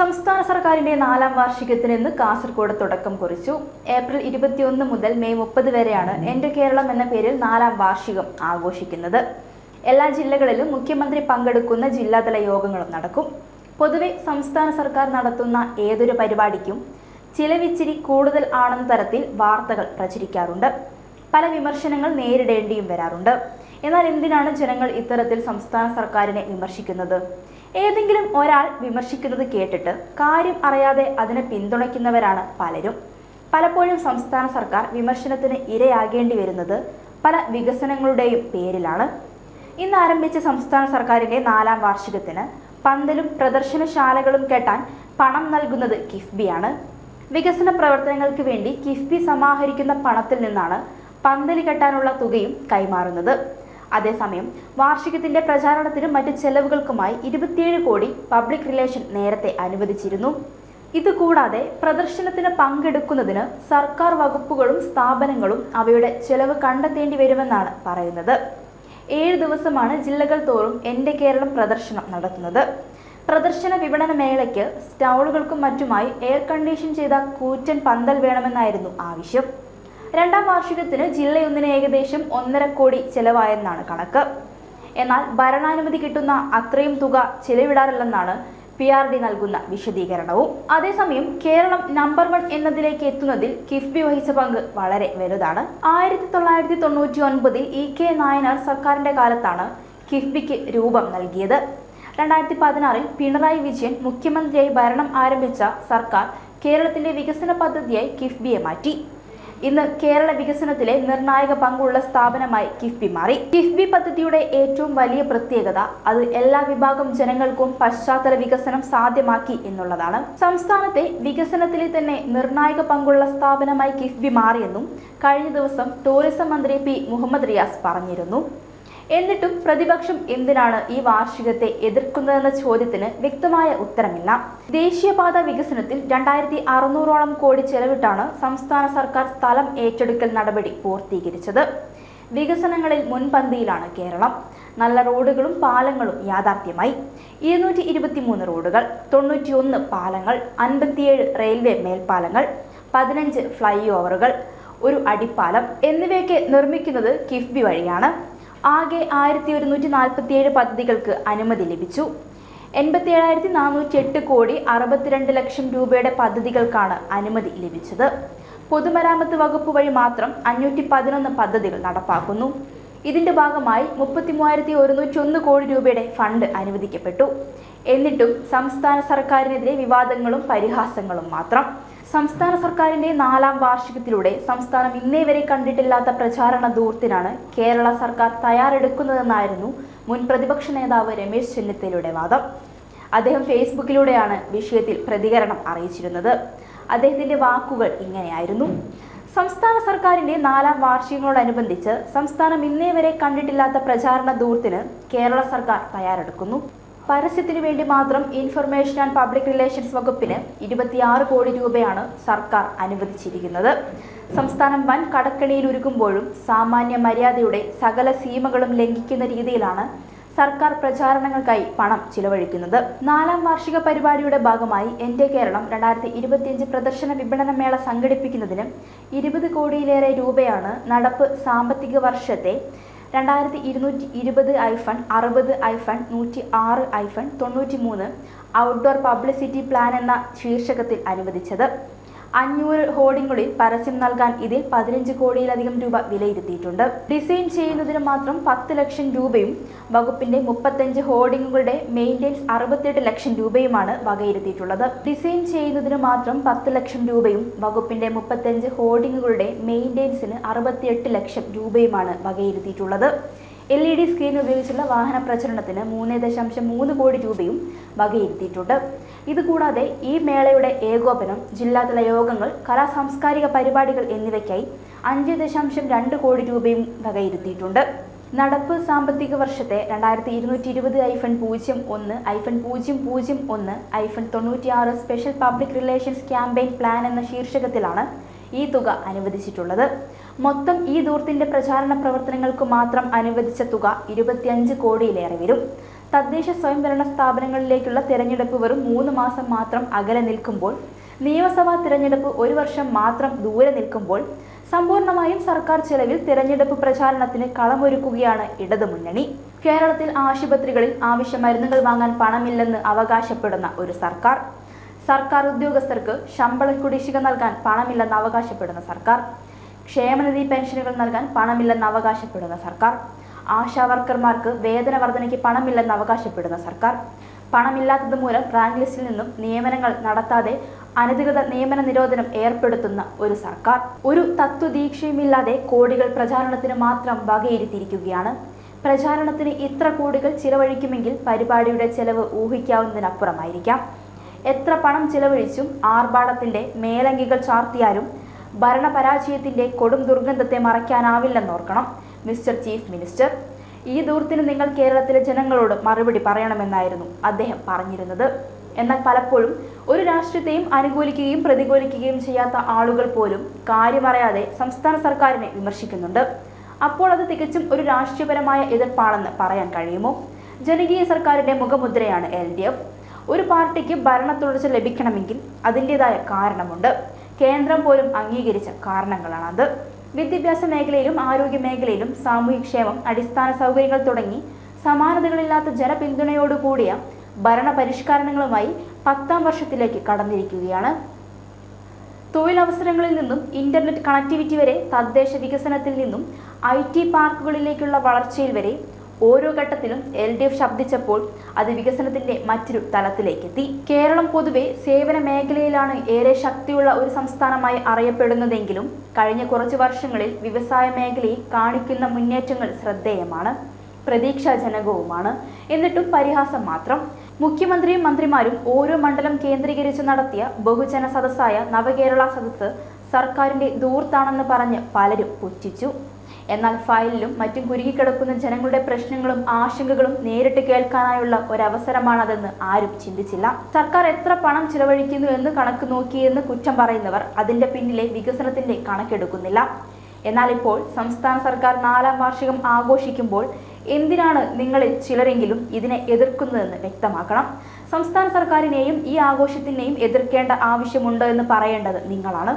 സംസ്ഥാന സർക്കാരിന്റെ നാലാം വാർഷികത്തിന് ഇന്ന് കാസർഗോഡ് തുടക്കം കുറിച്ചു. ഏപ്രിൽ ഇരുപത്തിയൊന്ന് മുതൽ മെയ് മുപ്പത് വരെയാണ് എന്റെ കേരളം എന്ന പേരിൽ നാലാം വാർഷികം ആഘോഷിക്കുന്നത്. എല്ലാ ജില്ലകളിലും മുഖ്യമന്ത്രി പങ്കെടുക്കുന്ന ജില്ലാതല യോഗങ്ങളും നടക്കും. പൊതുവെ സംസ്ഥാന സർക്കാർ നടത്തുന്ന ഏതൊരു പരിപാടിക്കും ചിലവിച്ചിരി കൂടുതൽ ആണെന്ന തരത്തിൽ വാർത്തകൾ പ്രചരിക്കാറുണ്ട്. പല വിമർശനങ്ങൾ നേരിടേണ്ടിയും വരാറുണ്ട്. എന്നാൽ എന്തിനാണ് ജനങ്ങൾ ഇത്തരത്തിൽ സംസ്ഥാന സർക്കാരിനെ വിമർശിക്കുന്നത്? ഏതെങ്കിലും ഒരാൾ വിമർശിക്കുന്നത് കേട്ടിട്ട് കാര്യം അറിയാതെ അതിനെ പിന്തുണയ്ക്കുന്നവരാണ് പലരും. പലപ്പോഴും സംസ്ഥാന സർക്കാർ വിമർശനത്തിന് ഇരയാകേണ്ടി വരുന്നത് പല വികസനങ്ങളുടെയും പേരിലാണ്. ഇന്ന് ആരംഭിച്ച സംസ്ഥാന സർക്കാരിന്റെ നാലാം വാർഷികത്തിന് പന്തലും പ്രദർശനശാലകളും കെട്ടാൻ പണം നൽകുന്നത് കിഫ്ബിയാണ് വികസന പ്രവർത്തനങ്ങൾക്ക് വേണ്ടി കിഫ്ബി സമാഹരിക്കുന്ന പണത്തിൽ നിന്നാണ് പന്തലി കെട്ടാനുള്ള തുകയും കൈമാറുന്നത്. അതേസമയം വാർഷികത്തിന്റെ പ്രചാരണത്തിനും മറ്റ് ചെലവുകൾക്കുമായി ഇരുപത്തിയേഴ് കോടി പബ്ലിക് റിലേഷൻ നേരത്തെ അനുവദിച്ചിരുന്നു. ഇതുകൂടാതെ പ്രദർശനത്തിന് പങ്കെടുക്കുന്നതിന് സർക്കാർ വകുപ്പുകളും സ്ഥാപനങ്ങളും അവയുടെ ചെലവ് കണ്ടെത്തേണ്ടി വരുമെന്നാണ് പറയുന്നത്. ഏഴ് ദിവസമാണ് ജില്ലകൾ തോറും എന്റെ കേരളം പ്രദർശനം നടത്തുന്നത്. പ്രദർശന വിപണന മേളയ്ക്ക് സ്റ്റൗളുകൾക്കും മറ്റുമായി എയർ കണ്ടീഷൻ ചെയ്ത കൂറ്റൻ പന്തൽ വേണമെന്നായിരുന്നു ആവശ്യം. രണ്ടാം വാർഷികത്തിന് ജില്ലയൊന്നിന് ഏകദേശം ഒന്നര കോടി ചെലവായെന്നാണ് കണക്ക്. എന്നാൽ ഭരണാനുമതി കിട്ടുന്ന അത്രയും തുക ചെലവിടാറില്ലെന്നാണ് പി ആർ ഡി നൽകുന്ന വിശദീകരണവും. അതേസമയം കേരളം നമ്പർ വൺ എന്നതിലേക്ക് എത്തുന്നതിൽ കിഫ്ബി വഹിച്ച പങ്ക് വളരെ വലുതാണ്. ആയിരത്തി തൊള്ളായിരത്തി തൊണ്ണൂറ്റി ഒൻപതിൽ ഇ കെ നായനാർ സർക്കാരിന്റെ കാലത്താണ് കിഫ്ബിക്ക് രൂപം നൽകിയത്. രണ്ടായിരത്തി പതിനാറിൽ പിണറായി വിജയൻ മുഖ്യമന്ത്രിയായി ഭരണം ആരംഭിച്ച സർക്കാർ കേരളത്തിന്റെ വികസന പദ്ധതിയായി കിഫ്ബിയെ മാറ്റി. ഇന്ന് കേരള വികസനത്തിലെ നിർണായക പങ്കുള്ള സ്ഥാപനമായി കിഫ്ബി മാറി. കിഫ്ബി പദ്ധതിയുടെ ഏറ്റവും വലിയ പ്രത്യേകത അത് എല്ലാ വിഭാഗം ജനങ്ങൾക്കും പശ്ചാത്തല വികസനം സാധ്യമാക്കി എന്നുള്ളതാണ്. സംസ്ഥാനത്തെ വികസനത്തിലെ തന്നെ നിർണായക പങ്കുള്ള സ്ഥാപനമായി കിഫ്ബി മാറിയെന്നും കഴിഞ്ഞ ദിവസം ടൂറിസം മന്ത്രി പി മുഹമ്മദ് റിയാസ് പറഞ്ഞിരുന്നു. എന്നിട്ടും പ്രതിപക്ഷം എന്തിനാണ് ഈ വാർഷികത്തെ എതിർക്കുന്നതെന്ന ചോദ്യത്തിന് വ്യക്തമായ ഉത്തരമില്ല. ദേശീയപാത വികസനത്തിൽ രണ്ടായിരത്തി അറുന്നൂറോളം കോടി ചെലവിട്ടാണ് സംസ്ഥാന സർക്കാർ സ്ഥലം ഏറ്റെടുക്കൽ നടപടി പൂർത്തീകരിച്ചത്. വികസനങ്ങളിൽ മുൻപന്തിയിലാണ് കേരളം. നല്ല റോഡുകളും പാലങ്ങളും യാഥാർത്ഥ്യമായി. ഇരുന്നൂറ്റി ഇരുപത്തിമൂന്ന് റോഡുകൾ തൊണ്ണൂറ്റിയൊന്ന് പാലങ്ങൾ അൻപത്തിയേഴ് റെയിൽവേ മേൽപ്പാലങ്ങൾ പതിനഞ്ച് ഫ്ലൈ ഓവറുകൾ ഒരു അടിപ്പാലം എന്നിവയൊക്കെ നിർമ്മിക്കുന്നത് കിഫ്ബി വഴിയാണ്. ആകെ ആയിരത്തി ഒരുന്നൂറ്റി നാൽപ്പത്തിയേഴ് പദ്ധതികൾക്ക് അനുമതി ലഭിച്ചു. എൺപത്തി ഏഴായിരത്തി നാനൂറ്റി എട്ട് കോടി അറുപത്തിരണ്ട് ലക്ഷം രൂപയുടെ പദ്ധതികൾക്കാണ് അനുമതി ലഭിച്ചത്. പൊതുമരാമത്ത് വകുപ്പ് വഴി മാത്രം അഞ്ഞൂറ്റി പതിനൊന്ന് പദ്ധതികൾ നടപ്പാക്കുന്നു. ഇതിന്റെ ഭാഗമായി മുപ്പത്തി മൂവായിരത്തി ഒരുന്നൂറ്റി ഒന്ന് കോടി രൂപയുടെ ഫണ്ട് അനുവദിക്കപ്പെട്ടു. എന്നിട്ടും സംസ്ഥാന സർക്കാരിനെതിരെ വിവാദങ്ങളും പരിഹാസങ്ങളും മാത്രം. സംസ്ഥാന സർക്കാരിന്റെ നാലാം വാർഷികത്തിലൂടെ സംസ്ഥാനം ഇന്നേ വരെ കണ്ടിട്ടില്ലാത്ത പ്രചാരണ ദൂർത്തിനാണ് കേരള സർക്കാർ തയ്യാറെടുക്കുന്നതെന്നായിരുന്നു മുൻ പ്രതിപക്ഷ നേതാവ് രമേശ് ചെന്നിത്തലയുടെ വാദം. അദ്ദേഹം ഫേസ്ബുക്കിലൂടെയാണ് വിഷയത്തിൽ പ്രതികരണം അറിയിച്ചിരുന്നത്. അദ്ദേഹത്തിന്റെ വാക്കുകൾ ഇങ്ങനെയായിരുന്നു. സംസ്ഥാന സർക്കാരിന്റെ നാലാം വാർഷികങ്ങളോടനുബന്ധിച്ച് സംസ്ഥാനം ഇന്നേ വരെ കണ്ടിട്ടില്ലാത്ത പ്രചാരണ ദൂർത്തിന് കേരള സർക്കാർ തയ്യാറെടുക്കുന്നു. പരസ്യത്തിനു വേണ്ടി മാത്രം ഇൻഫർമേഷൻ ആൻഡ് പബ്ലിക് റിലേഷൻസ് വകുപ്പിന് ഇരുപത്തിയാറ് കോടി രൂപയാണ് സർക്കാർ അനുവദിച്ചിരിക്കുന്നത്. സംസ്ഥാനം വൻ കടക്കണിയിൽ ഒരുക്കുമ്പോഴും സാമാന്യ മര്യാദയുടെ സകല സീമകളും ലംഘിക്കുന്ന രീതിയിലാണ് സർക്കാർ പ്രചാരണങ്ങൾക്കായി പണം ചിലവഴിക്കുന്നത്. നാലാം വാർഷിക പരിപാടിയുടെ ഭാഗമായി എന്റെ കേരളം രണ്ടായിരത്തി ഇരുപത്തിയഞ്ച് പ്രദർശന വിപണന മേള സംഘടിപ്പിക്കുന്നതിന് ഇരുപത് കോടിയിലേറെ രൂപയാണ് നടപ്പ് സാമ്പത്തിക വർഷത്തെ രണ്ടായിരത്തി ഇരുന്നൂറ്റി ഇരുപത് ഐഫൺ അറുപത് ഐഫൺ നൂറ്റി ആറ് ഐഫൺ തൊണ്ണൂറ്റി മൂന്ന് ഔട്ട്ഡോർ പബ്ലിസിറ്റി പ്ലാൻ എന്ന ശീർഷകത്തിൽ അനുവദിച്ചത്. അഞ്ഞൂറ് ഹോർഡിങ്ങുകളിൽ പരസ്യം നൽകാൻ ഇതിൽ പതിനഞ്ച് കോടിയിലധികം രൂപ വിലയിരുത്തിയിട്ടുണ്ട്. ഡിസൈൻ ചെയ്യുന്നതിന് മാത്രം പത്ത് ലക്ഷം രൂപയും വകുപ്പിന്റെ മുപ്പത്തഞ്ച് ഹോർഡിംഗുകളുടെ മെയിന്റെയിൻസ് അറുപത്തിയെട്ട് ലക്ഷം രൂപയുമാണ് വകയിരുത്തിയിട്ടുള്ളത്. ഡിസൈൻ ചെയ്യുന്നതിന് മാത്രം പത്ത് ലക്ഷം രൂപയും വകുപ്പിന്റെ മുപ്പത്തഞ്ച് ഹോർഡിംഗുകളുടെ മെയിന്റെയിൻസിന് അറുപത്തിയെട്ട് ലക്ഷം രൂപയുമാണ് വകയിരുത്തിയിട്ടുള്ളത്. എൽ ഇ ഡി സ്ക്രീൻ ഉപയോഗിച്ചുള്ള വാഹന പ്രചരണത്തിന് മൂന്ന് ദശാംശം മൂന്ന് കോടി രൂപയും വകയിരുത്തിയിട്ടുണ്ട്. ഇതുകൂടാതെ ഈ മേളയുടെ ഏകോപനം ജില്ലാതല യോഗങ്ങൾ കലാ സാംസ്കാരിക പരിപാടികൾ എന്നിവയ്ക്കായി അഞ്ച് ദശാംശം രണ്ട് കോടി രൂപയും വകയിരുത്തിയിട്ടുണ്ട്. നടപ്പ് സാമ്പത്തിക വർഷത്തെ രണ്ടായിരത്തി ഇരുന്നൂറ്റി ഇരുപത് ഐഫൺ പൂജ്യം ഒന്ന് ഐഫൺ പൂജ്യം പൂജ്യം ഒന്ന് ഐഫൺ തൊണ്ണൂറ്റിയാറ് special public relations campaign plan എന്ന ശീർഷകത്തിലാണ് ഈ തുക അനുവദിച്ചിട്ടുള്ളത്. മൊത്തം ഈ ദൂർത്തിന്റെ പ്രചാരണ പ്രവർത്തനങ്ങൾക്ക് മാത്രം അനുവദിച്ച തുക ഇരുപത്തിയഞ്ച് കോടിയിലേറെ വരും. തദ്ദേശ സ്വയംഭരണ സ്ഥാപനങ്ങളിലേക്കുള്ള തിരഞ്ഞെടുപ്പ് വെറും മൂന്ന് മാസം മാത്രം അകലെ നിൽക്കുമ്പോൾ നിയമസഭാ തിരഞ്ഞെടുപ്പ് ഒരു വർഷം മാത്രം ദൂരെ നിൽക്കുമ്പോൾ സമ്പൂർണമായും സർക്കാർ ചെലവിൽ തിരഞ്ഞെടുപ്പ് പ്രചാരണത്തിന് കളമൊരുക്കുകയാണ് ഇടതുമുന്നണി. കേരളത്തിൽ ആശുപത്രികളിൽ ആവശ്യ മരുന്നുകൾ വാങ്ങാൻ പണമില്ലെന്ന് അവകാശപ്പെടുന്ന ഒരു സർക്കാർ സർക്കാർ ഉദ്യോഗസ്ഥർക്ക് ശമ്പള കുടിശ്ശിക നൽകാൻ പണമില്ലെന്ന് അവകാശപ്പെടുന്ന സർക്കാർ. ക്ഷേമനിധി പെൻഷനുകൾ നൽകാൻ പണമില്ലെന്ന് അവകാശപ്പെടുന്ന സർക്കാർ. ആശാ വർക്കർമാർക്ക് വേതന വർധനയ്ക്ക് പണമില്ലെന്ന് അവകാശപ്പെടുന്ന സർക്കാർ. പണമില്ലാത്തത് മൂലം റാങ്ക് ലിസ്റ്റിൽ നിന്നും നിയമനങ്ങൾ നടത്താതെ അനധികൃത നിയമന നിരോധനം ഏർപ്പെടുത്തുന്ന ഒരു സർക്കാർ. ഒരു തത്വദീക്ഷയുമില്ലാതെ കോടികൾ പ്രചാരണത്തിന് മാത്രം വകയിരുത്തിയിരിക്കുകയാണ്. പ്രചാരണത്തിന് ഇത്ര കോടികൾ ചിലവഴിക്കുമെങ്കിൽ പരിപാടിയുടെ ചെലവ് ഊഹിക്കാവുന്നതിനപ്പുറമായിരിക്കാം. എത്ര പണം ചിലവഴിച്ചും ആർഭാടത്തിന്റെ മേലങ്കികൾ ചാർത്തിയാലും ഭരണപരാജയത്തിന്റെ കൊടും ദുർഗന്ധത്തെ മറയ്ക്കാനാവില്ലെന്നോർക്കണം. മിസ്റ്റർ ചീഫ് മിനിസ്റ്റർ ഈ ദൂരത്തിന് നിങ്ങൾ കേരളത്തിലെ ജനങ്ങളോട് മറുപടി പറയണമെന്നായിരുന്നു അദ്ദേഹം പറഞ്ഞിരുന്നത്. എന്നാൽ പലപ്പോഴും ഒരു രാഷ്ട്രീയത്തെയും അനുകൂലിക്കുകയും പ്രതികൂലിക്കുകയും ചെയ്യാത്ത ആളുകൾ പോലും കാര്യമറിയാതെ സംസ്ഥാന സർക്കാരിനെ വിമർശിക്കുന്നുണ്ട്. അപ്പോൾ അത് തികച്ചും ഒരു രാഷ്ട്രീയപരമായ എതിർപ്പാണെന്ന് പറയാൻ കഴിയുമോ? ജനകീയ സർക്കാരിന്റെ മുഖമുദ്രയാണ് എൽ ഡി എഫ്. ഒരു പാർട്ടിക്ക് ഭരണ തുടർച്ച ലഭിക്കണമെങ്കിൽ അതിന്റെതായ കാരണമുണ്ട്. കേന്ദ്രം പോലും അംഗീകരിച്ച കാരണങ്ങളാണത് വിദ്യാഭ്യാസ മേഖലയിലും ആരോഗ്യ മേഖലയിലും സാമൂഹ്യക്ഷേമം അടിസ്ഥാന സൗകര്യങ്ങൾ തുടങ്ങി സമാനതകളില്ലാത്ത ജനപിന്തുണയോടുകൂടിയ ഭരണ പരിഷ്കരണങ്ങളുമായി പത്താം വർഷത്തിലേക്ക് കടന്നിരിക്കുകയാണ്. തൊഴിലവസരങ്ങളിൽ നിന്നും ഇന്റർനെറ്റ് കണക്ടിവിറ്റി വരെ തദ്ദേശ വികസനത്തിൽ നിന്നും ഐ ടി പാർക്കുകളിലേക്കുള്ള വളർച്ചയിൽ വരെ ഓരോ ഘട്ടത്തിലും എൽ ഡി എഫ് ശബ്ദിച്ചപ്പോൾ അത് വികസനത്തിന്റെ മറ്റൊരു തലത്തിലേക്കെത്തി. കേരളം പൊതുവെ സേവന മേഖലയിലാണ് ഏറെ ശക്തിയുള്ള ഒരു സംസ്ഥാനമായി അറിയപ്പെടുന്നതെങ്കിലും കഴിഞ്ഞ കുറച്ചു വർഷങ്ങളിൽ വ്യവസായ മേഖലയിൽ കാണിക്കുന്ന മുന്നേറ്റങ്ങൾ ശ്രദ്ധേയമാണ്. പ്രതീക്ഷാജനകവുമാണ് എന്നിട്ടും പരിഹാസം മാത്രം. മുഖ്യമന്ത്രിയും മന്ത്രിമാരും ഓരോ മണ്ഡലം കേന്ദ്രീകരിച്ച് നടത്തിയ ബഹുജന സദസ്സായ നവകേരള സദസ്സ് സർക്കാരിന്റെ ദൂർത്താണെന്ന് പറഞ്ഞ് പലരും പുച്ഛിച്ചു. എന്നാൽ ഫയലിലും മറ്റും കുരുങ്ങിക്കിടക്കുന്ന ജനങ്ങളുടെ പ്രശ്നങ്ങളും ആശങ്കകളും നേരിട്ട് കേൾക്കാനായുള്ള ഒരവസരമാണതെന്ന് ആരും ചിന്തിച്ചില്ല. സർക്കാർ എത്ര പണം ചിലവഴിക്കുന്നു എന്ന് കണക്ക് നോക്കിയെന്ന് കുറ്റം പറയുന്നവർ അതിന്റെ പിന്നിലെ വികസനത്തിന്റെ കണക്കെടുക്കുന്നില്ല. എന്നാൽ ഇപ്പോൾ സംസ്ഥാന സർക്കാർ നാലാം വാർഷികം ആഘോഷിക്കുമ്പോൾ എന്തിനാണ് നിങ്ങളിൽ ചിലരെങ്കിലും ഇതിനെ എതിർക്കുന്നതെന്ന് വ്യക്തമാക്കണം. സംസ്ഥാന സർക്കാരിനെയും ഈ ആഘോഷത്തിനെയും എതിർക്കേണ്ട ആവശ്യമുണ്ട് എന്ന് പറയേണ്ടത് നിങ്ങളാണ്.